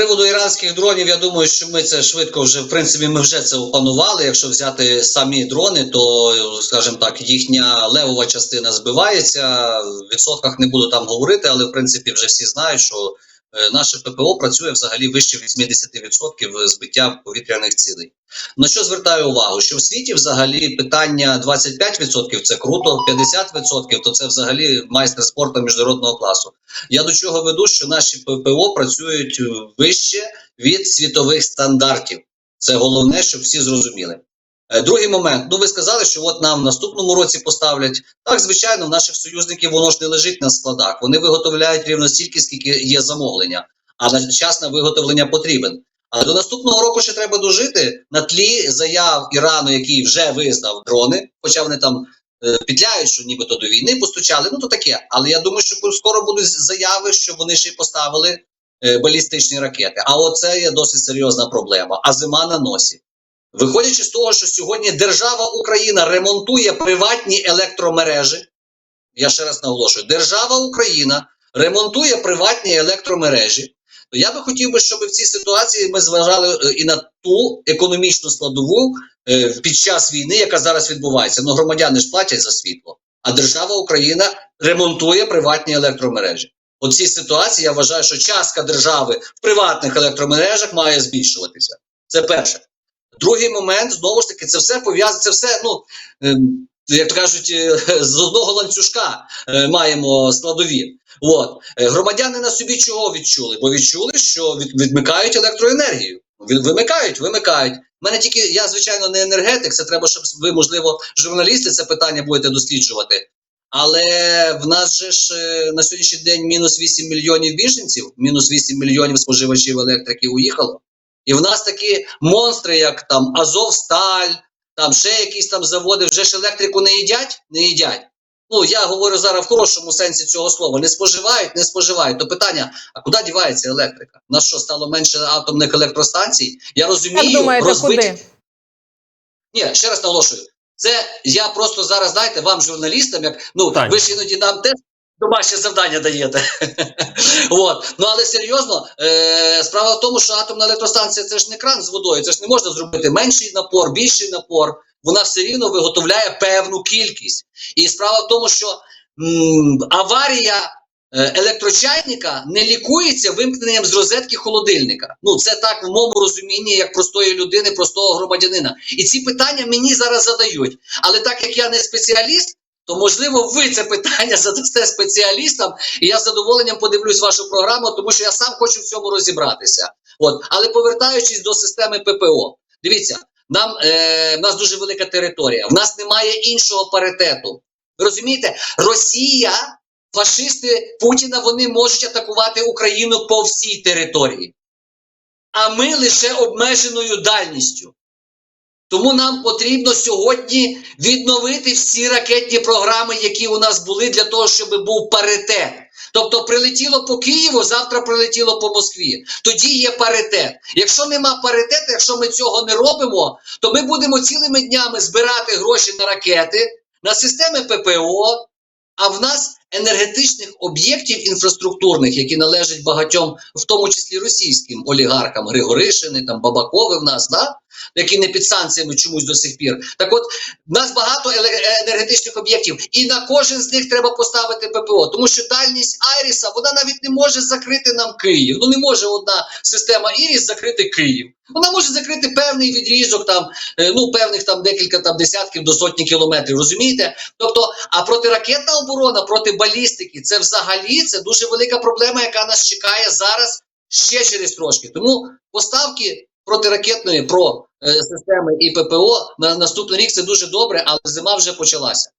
приводу іранських дронів, я думаю, що ми це швидко вже в принципі ми вже це опанували. Якщо взяти самі дрони, то скажімо так, їхня левова частина збивається. В відсотках не буду там говорити, але в принципі вже всі знають, що е, наше ППО працює взагалі вище 80% збиття повітряних цілей. На що звертаю увагу? Що в світі взагалі питання 25% це круто, 50% то це взагалі майстер спорту міжнародного класу. Я до чого веду, що наші ППО працюють вище від світових стандартів. Це головне, щоб всі зрозуміли. Е, Другий момент. Ну, ви сказали, що от нам в наступному році поставлять. Так, звичайно, в наших союзників воно ж не лежить на складах. Вони виготовляють рівно стільки, скільки є замовлення, а на час на виготовлення потрібен. А до наступного року ще треба дожити на тлі заяв Ірану, який вже визнав дрони, хоча вони там е, що нібито до війни постучали. Ну то таке. Але я думаю, що скоро будуть заяви, що вони ще й поставили е, балістичні ракети. А оце є досить серйозна проблема. А зима на носі. Виходячи з того, що сьогодні держава Україна ремонтує приватні електромережі. Я ще раз наголошую: держава Україна ремонтує приватні електромережі. То я би хотів би, щоб в цій ситуації ми зважали е, і на ту економічну складову е, під час війни, яка зараз відбувається. Ну, громадяни ж платять за світло, а держава Україна ремонтує приватні електромережі. У цій ситуації я вважаю, що частка держави в приватних електромережах має збільшуватися. Це перше. Другий момент знову ж таки, це все пов'язане, це все, ну ем, як то кажуть, е, з одного ланцюжка е, маємо складові. От Е, громадяни на собі чого відчули? Бо відчули, що від, відмикають електроенергію. Вимикають, вимикають. У мене тільки я, звичайно, не енергетик. Це треба, щоб ви, можливо, журналісти це питання будете досліджувати. Але в нас же ж на сьогоднішній день мінус 8 мільйонів біженців, мінус 8 мільйонів споживачів електрики уїхало. І в нас такі монстри, як там Азовсталь, там ще якісь там заводи, вже ж електрику не їдять, не їдять. Ну я говорю зараз в хорошому сенсі цього слова. Не споживають, не споживають. То питання: а куди дівається електрика? У нас що стало менше атомних електростанцій? Я розумію, Як думаєте, розбиті. куди? Ні, ще раз наголошую. Це я просто зараз знаєте, вам, журналістам, як ну Так. ви ж іноді нам теж домашнє завдання даєте. От. Ну але серйозно, е, справа в тому, що атомна електростанція це ж не кран з водою, це ж не можна зробити менший напор, більший напор. Вона все рівно виготовляє певну кількість. І справа в тому, що м, аварія е, електрочайника не лікується вимкненням з розетки холодильника. Ну це так в моєму розумінні, як простої людини, простого громадянина. І ці питання мені зараз задають. Але так як я не спеціаліст, то можливо ви це питання задасте спеціалістам, і я з задоволенням подивлюсь вашу програму, тому що я сам хочу в цьому розібратися. От, але повертаючись до системи ППО, дивіться, нам е, в нас дуже велика територія, в нас немає іншого паритету. Ви розумієте, Росія, фашисти Путіна, вони можуть атакувати Україну по всій території, а ми лише обмеженою дальністю. Тому нам потрібно сьогодні відновити всі ракетні програми, які у нас були, для того, щоб був паритет. Тобто прилетіло по Києву, завтра прилетіло по Москві. Тоді є паритет. Якщо нема паритету, якщо ми цього не робимо, то ми будемо цілими днями збирати гроші на ракети, на системи ППО. А в нас енергетичних об'єктів інфраструктурних, які належать багатьом, в тому числі російським олігархам, Григоришини, там Бабакови в нас, да? Які не під санкціями чомусь до сих пір. Так от, в нас багато еле- енергетичних об'єктів, і на кожен з них треба поставити ППО, тому що дальність Айріса вона навіть не може закрити нам Київ. Ну не може одна система Іріс закрити Київ. Вона може закрити певний відрізок, там е, ну певних там декілька там десятків до сотні кілометрів. Розумієте? Тобто, а протиракетна оборона проти балістики це взагалі це дуже велика проблема, яка нас чекає зараз ще через трошки. Тому поставки протиракетної про е, системи і ППО на наступний рік це дуже добре, але зима вже почалася.